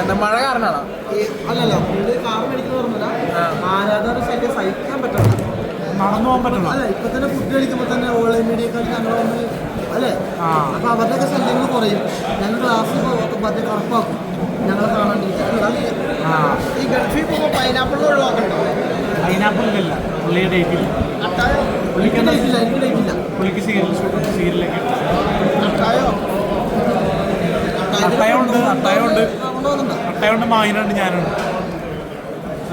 എന്താ മഴ കാരണമാണോ അല്ലല്ല പുള്ളി കാർ മേടിക്കുന്ന പറഞ്ഞല്ല ആരാധകരുടെ ശല്യം സഹിക്കാൻ നടന്നു പോകാൻ പറ്റില്ല അല്ല ഇപ്പൊ തന്നെ ഫുഡ് കഴിക്കുമ്പോൾ തന്നെ ഓൺലൈൻ മീഡിയക്കാർ ഞങ്ങൾ വന്ന് അല്ലേ. അപ്പൊ അവരുടെയൊക്കെ ശല്യങ്ങൾ കുറയും. ഞങ്ങൾ ക്ലാസ് മറ്റേ ഉറപ്പാക്കും. ഞങ്ങൾ കാണാണ്ടിരിക്കും ഈ ഗൾഫിൽ പോകുമ്പോൾ പൈനാപ്പിൾ ഒഴിവാക്കണ്ടോ? പൈനാപ്പിൾ ഇല്ല. ഡേറ്റില്ല എനിക്ക് ഡേറ്റില്ല പുള്ളിക്ക് സീരിയൽ സീരിയലൊക്കെ അട്ടായുണ്ട്, അട്ടയുണ്ട്. അട്ടയുണ്ട് മായനുണ്ട് ഞാനുണ്ട്.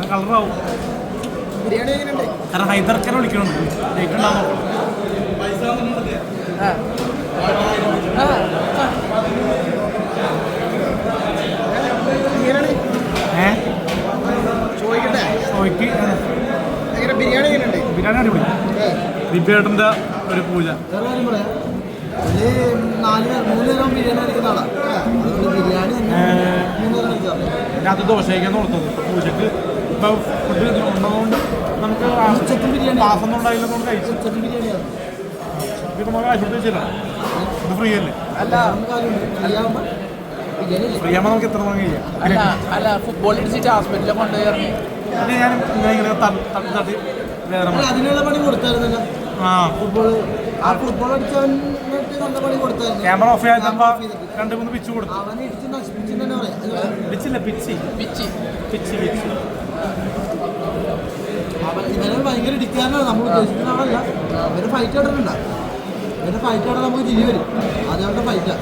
കളറാവും. കാരണം ഹൈദർക്കനെ വിളിക്കണുണ്ട്. ഡേറ്റ് ഉണ്ടാവും ഏ? ചോദിക്കട്ടെ. ചോദിക്ക്. ബിരിയാണി ബിരിയാണി അടിപൊളി. ഏ, ഒരു പൂജ. നാല് മൂന്ന് നേരം ബിരിയാണി കഴിക്കുന്ന ആളാ അതുകൊണ്ട് ബിരിയാണി തന്നെ ഏ. മൂന്ന് നേരം കഴിക്കാറ് അതിനകത്ത് ദോശയ്ക്കാന്ന് കൊടുത്തത് പൂജക്ക് ഇപ്പൊ ഫുഡ് ഉള്ളതുകൊണ്ട് നമുക്ക് ഉച്ചയ്ക്കും ബിരിയാണി ഉണ്ടായില്ല ഉണ്ടായില്ലെന്നുകൊണ്ട് കഴിച്ചു ഉച്ചയ്ക്ക് ബിരിയാണി ഇത് നമ്മൾ കാശ് വെച്ചില്ല. ഇത് ഫ്രീ അല്ലേ? അല്ല? ഫ്രീ ആകുമ്പോൾ നമുക്ക് എത്ര കഴിയാം അല്ല ഫുട്ബോൾ അടിച്ചിട്ട് ഹോസ്പിറ്റലിൽ കൊണ്ടുപോയി ഞാൻ ഇങ്ങനെ ഇങ്ങനെ തട്ടി തട്ടി വേറെ അതിനുള്ള പണി കൊടുത്തായിരുന്നല്ലോ ആ ഫുട്ബോൾ ആ ഫുട്ബോൾ അടിച്ചവന് നല്ല പണി കൊടുത്തായിരുന്നു. ക്യാമറ ഓഫ് ചെയ്തപ്പോ. രണ്ട് മൂന്ന് പിച്ച് കൊടുത്തു. അവനെ ഇടിച്ച്? പിച്ചില്ല പിച്ചി പിച്ചി പിച്ചി ഭയങ്കര ഇടിക്കാനാണ് നമ്മൾ ഉദ്ദേശിക്കുന്ന ആളല്ല. ഇവർ ഫൈറ്റ് ഇവർ ഫൈറ്റ് നമുക്ക് ചിരി വരും. അത് അവരുടെ ഫൈറ്റാ